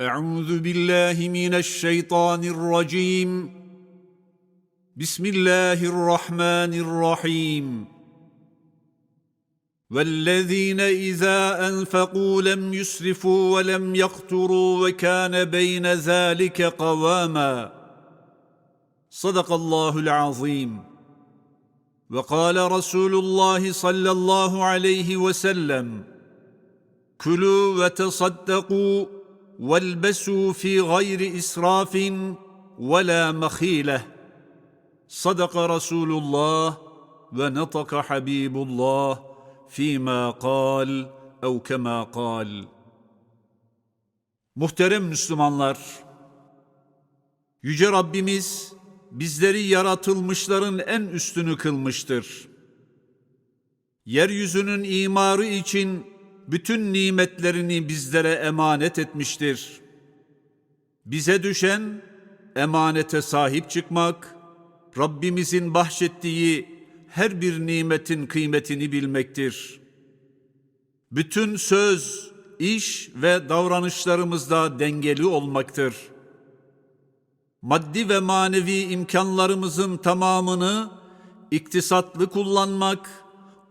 أعوذ بالله من الشيطان الرجيم. بسم الله الرحمن الرحيم. والذين إذا أنفقوا لم يسرفوا ولم يقتروا وكان بين ذلك قواما. صدق الله العظيم. وقال رسول الله صلى الله عليه وسلم كلوا وتصدقوا والبسوا في غير اسراف ولا مخيله صدق رسول الله ونطق حبيب الله فيما قال او كما قال Muhterem Müslümanlar, Yüce Rabbimiz bizleri yaratılmışların en üstünü kılmıştır. Yeryüzünün imarı için bütün nimetlerini bizlere emanet etmiştir. Bize düşen emanete sahip çıkmak, Rabbimizin bahşettiği her bir nimetin kıymetini bilmektir. Bütün söz, iş ve davranışlarımızda dengeli olmaktır. Maddi ve manevi imkanlarımızın tamamını iktisatlı kullanmak,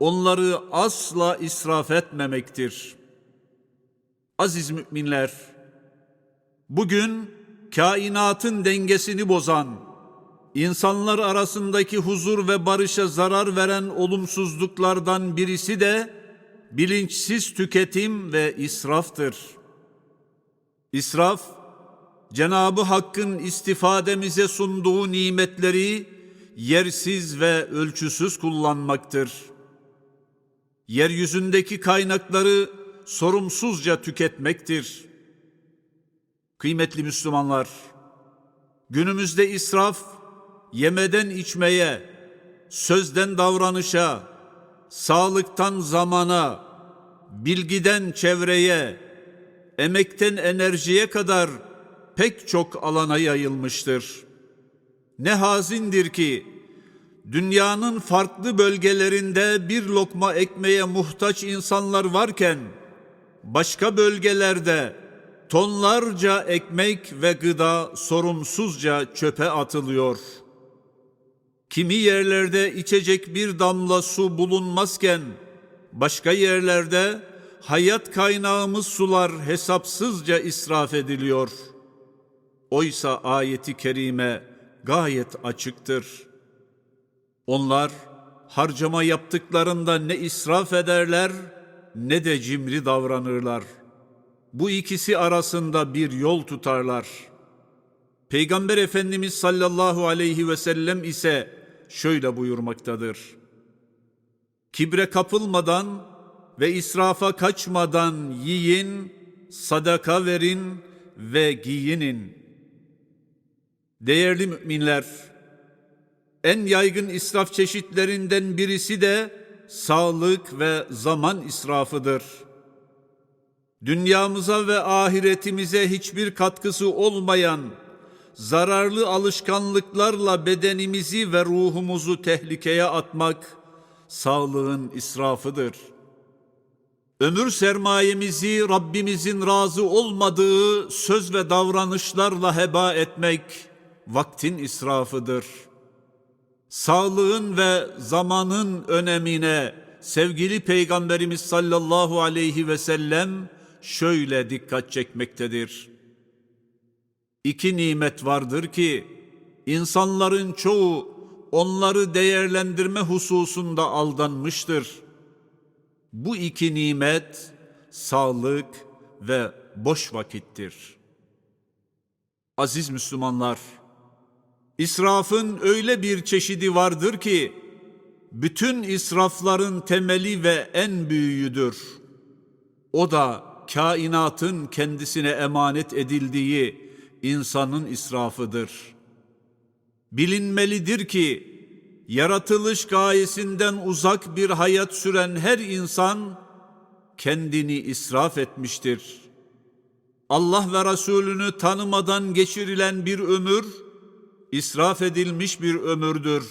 onları asla israf etmemektir. Aziz müminler, bugün kainatın dengesini bozan, insanlar arasındaki huzur ve barışa zarar veren olumsuzluklardan birisi de bilinçsiz tüketim ve israftır. İsraf, Cenabı Hakk'ın istifademize sunduğu nimetleri yersiz ve ölçüsüz kullanmaktır. Yeryüzündeki kaynakları sorumsuzca tüketmektir. Kıymetli Müslümanlar, günümüzde israf yemeden içmeye, sözden davranışa, sağlıktan zamana, bilgiden çevreye, emekten enerjiye kadar pek çok alana yayılmıştır. Ne hazindir ki dünyanın farklı bölgelerinde bir lokma ekmeğe muhtaç insanlar varken başka bölgelerde tonlarca ekmek ve gıda sorumsuzca çöpe atılıyor. Kimi yerlerde içecek bir damla su bulunmazken başka yerlerde hayat kaynağımız sular hesapsızca israf ediliyor. Oysa ayeti kerime gayet açıktır. Onlar harcama yaptıklarında ne israf ederler ne de cimri davranırlar. Bu ikisi arasında bir yol tutarlar. Peygamber Efendimiz sallallahu aleyhi ve sellem ise şöyle buyurmaktadır. Kibre kapılmadan ve israfa kaçmadan yiyin, sadaka verin ve giyinin. Değerli müminler, en yaygın israf çeşitlerinden birisi de sağlık ve zaman israfıdır. Dünyamıza ve ahiretimize hiçbir katkısı olmayan zararlı alışkanlıklarla bedenimizi ve ruhumuzu tehlikeye atmak sağlığın israfıdır. Ömür sermayemizi Rabbimizin razı olmadığı söz ve davranışlarla heba etmek vaktin israfıdır. Sağlığın ve zamanın önemine sevgili Peygamberimiz sallallahu aleyhi ve sellem şöyle dikkat çekmektedir. İki nimet vardır ki insanların çoğu onları değerlendirme hususunda aldanmıştır. Bu iki nimet sağlık ve boş vakittir. Aziz Müslümanlar, İsrafın öyle bir çeşidi vardır ki bütün israfların temeli ve en büyüğüdür. O da kainatın kendisine emanet edildiği insanın israfıdır. Bilinmelidir ki yaratılış gayesinden uzak bir hayat süren her insan kendini israf etmiştir. Allah ve Resulünü tanımadan geçirilen bir ömür israf edilmiş bir ömürdür.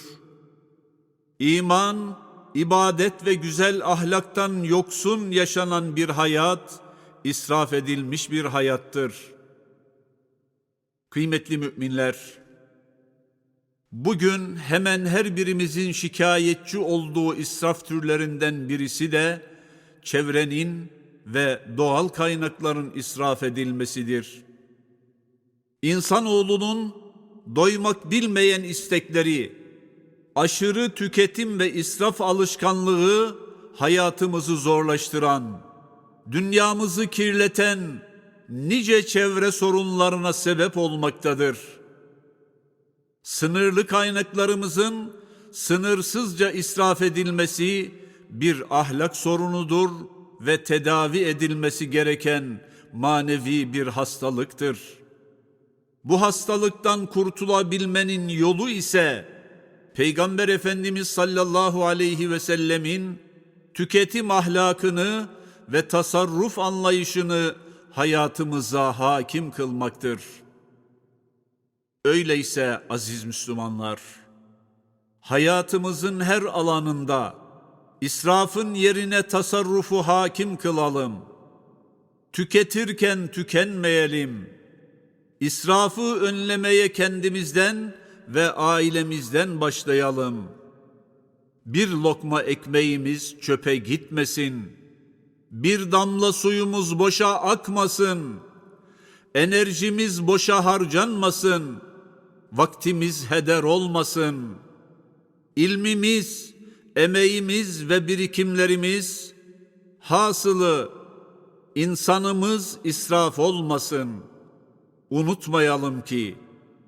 İman, ibadet ve güzel ahlaktan yoksun yaşanan bir hayat israf edilmiş bir hayattır. Kıymetli müminler, bugün hemen her birimizin şikayetçi olduğu israf türlerinden birisi de çevrenin ve doğal kaynakların israf edilmesidir. İnsanoğlunun doymak bilmeyen istekleri, aşırı tüketim ve israf alışkanlığı hayatımızı zorlaştıran, dünyamızı kirleten nice çevre sorunlarına sebep olmaktadır. Sınırlı kaynaklarımızın sınırsızca israf edilmesi bir ahlak sorunudur ve tedavi edilmesi gereken manevi bir hastalıktır. Bu hastalıktan kurtulabilmenin yolu ise Peygamber Efendimiz sallallahu aleyhi ve sellemin tüketim ahlakını ve tasarruf anlayışını hayatımıza hakim kılmaktır. Öyleyse aziz Müslümanlar, hayatımızın her alanında israfın yerine tasarrufu hakim kılalım. Tüketirken tükenmeyelim. İsrafı önlemeye kendimizden ve ailemizden başlayalım. Bir lokma ekmeğimiz çöpe gitmesin. Bir damla suyumuz boşa akmasın. Enerjimiz boşa harcanmasın. Vaktimiz heder olmasın. İlmimiz, emeğimiz ve birikimlerimiz hasılı insanımız israf olmasın. Unutmayalım ki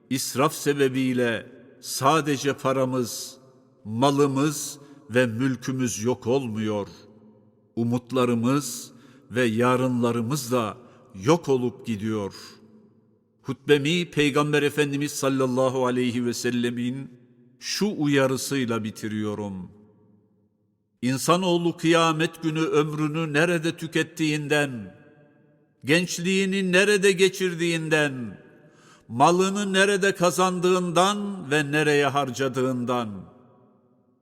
israf sebebiyle sadece paramız, malımız ve mülkümüz yok olmuyor. Umutlarımız ve yarınlarımız da yok olup gidiyor. Hutbemi Peygamber Efendimiz sallallahu aleyhi ve sellemin şu uyarısıyla bitiriyorum. İnsanoğlu kıyamet günü ömrünü nerede tükettiğinden, gençliğini nerede geçirdiğinden, malını nerede kazandığından ve nereye harcadığından,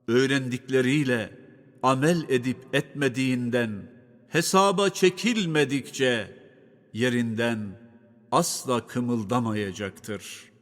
öğrendikleriyle amel edip etmediğinden hesaba çekilmedikçe yerinden asla kımıldamayacaktır.''